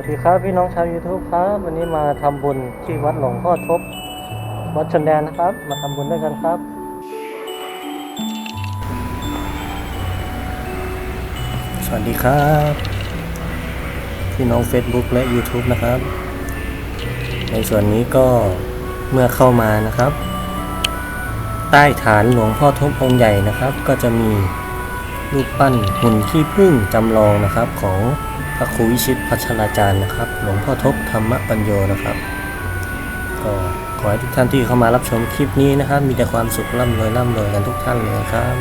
วัสดีครับพี่น้องชาว YouTube ครับ วันนี้มาทำบุญที่วัดหลวงพ่อทบ วัดชนแดนนะครับ มาทำบุญด้วยกันครับสวัสดีครับ พี่น้อง Facebook และ YouTube นะครับ ในส่วนนี้ก็เมื่อเข้ามานะครับ ใต้ฐานหลวงพ่อทบองค์ใหญ่นะครับ ก็จะมีรูปปั้นหุ่นขี้ผึ้งจำลองนะครับของ พระครูวิชิตพัชราจารย์นะครับ หลวงพ่อทบธรรมปัญโยนะครับ ก็ขอให้ทุกท่านที่เข้ามารับชมคลิปนี้นะครับ มีแต่ความสุขร่ำรวยร่ำรวยกันทุกท่านเลยครับ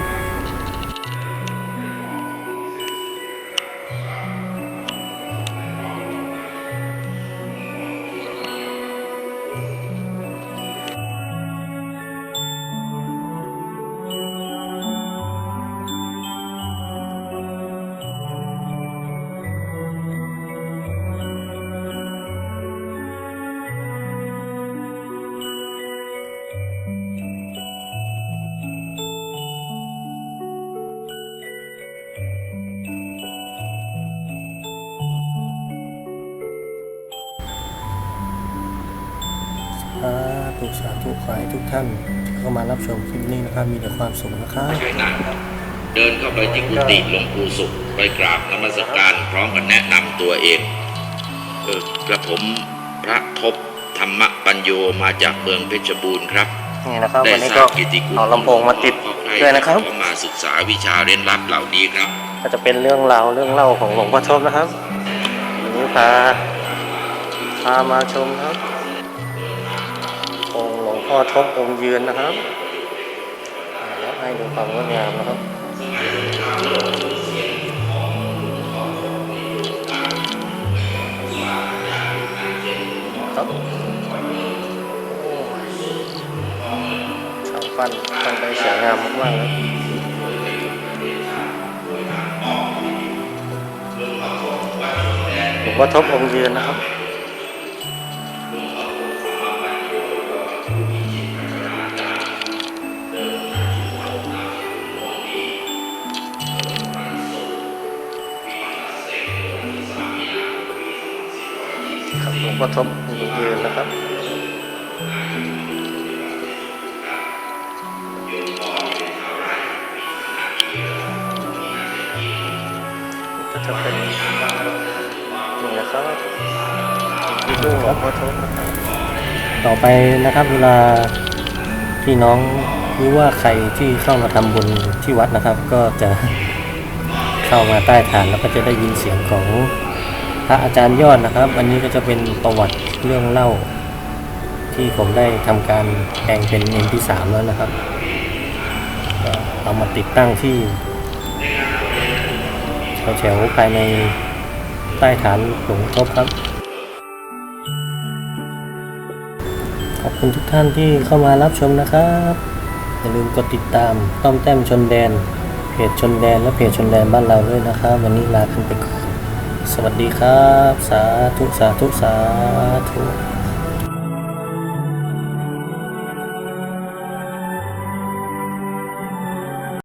ธุสาธุขอให้ทุกท่านที่เข้ามารับชมคลิปนี้นะครับ มีแต่ความสุขนะครับเชิญนั่งเดินเข้าไปที่กุฏิหลวงปู่สุขไปกราบนมัสการพร้อมกับแนะนำตัวเองเออกระผมพระทบธรรมปัญโยมาจากเมืองเพชรบูรณ์ครับนี่นะครับได้วันนี้ทก็ราบกิตติคุณเอาลำโพงมาติดของใครด้วยนะครับขอมาศึกษาวิชาเร้นลับเหล่านี้ครับ ก็จะเป็นเรื่องราวเรื่องเล่าของหลวงพ่อทบนะครับวันนี้พาพามาชมครับองค์หลวง พ่อทบองค์ยืนนะครับแล้วให้ดูความงดงามนะครับครับฟันปั้นได้สวยงามมากๆเลยหลวงพ่อทบองค์ยืนนะครับ ครับหลวงพ่อทบองค์ยืนนะครับก็จะเป็นนี่นะครับนี่คือหลวงพ่อทบต่อไปนะครับเวลาพี่น้องหรือว่าใครที่เข้ามาทำบุญที่วัดนะครับ ก็จะเข้ามาใต้ฐานแล้วก็จะได้ยินเสียงของ พระอาจารย์ยอดนะครับ อันนี้ก็จะเป็นประวัติเรื่องเล่า ที่ผมได้ทำการแปลงเป็นเอ็มที่สามแล้วนะครับเอามาติดตั้งที่แถวๆภายในใต้ฐานหลวงทบครับ ขอบคุณทุกท่านที่เข้ามารับชมนะครับ อย่าลืมกดติดตามต้อมแต้มชนแดน เพจชนแดนและเพจชนแดนบ้านเราด้วยนะครับ วันนี้ลากันไปก่อน สวัสดีครับ สาธุ สาธุ สาธุ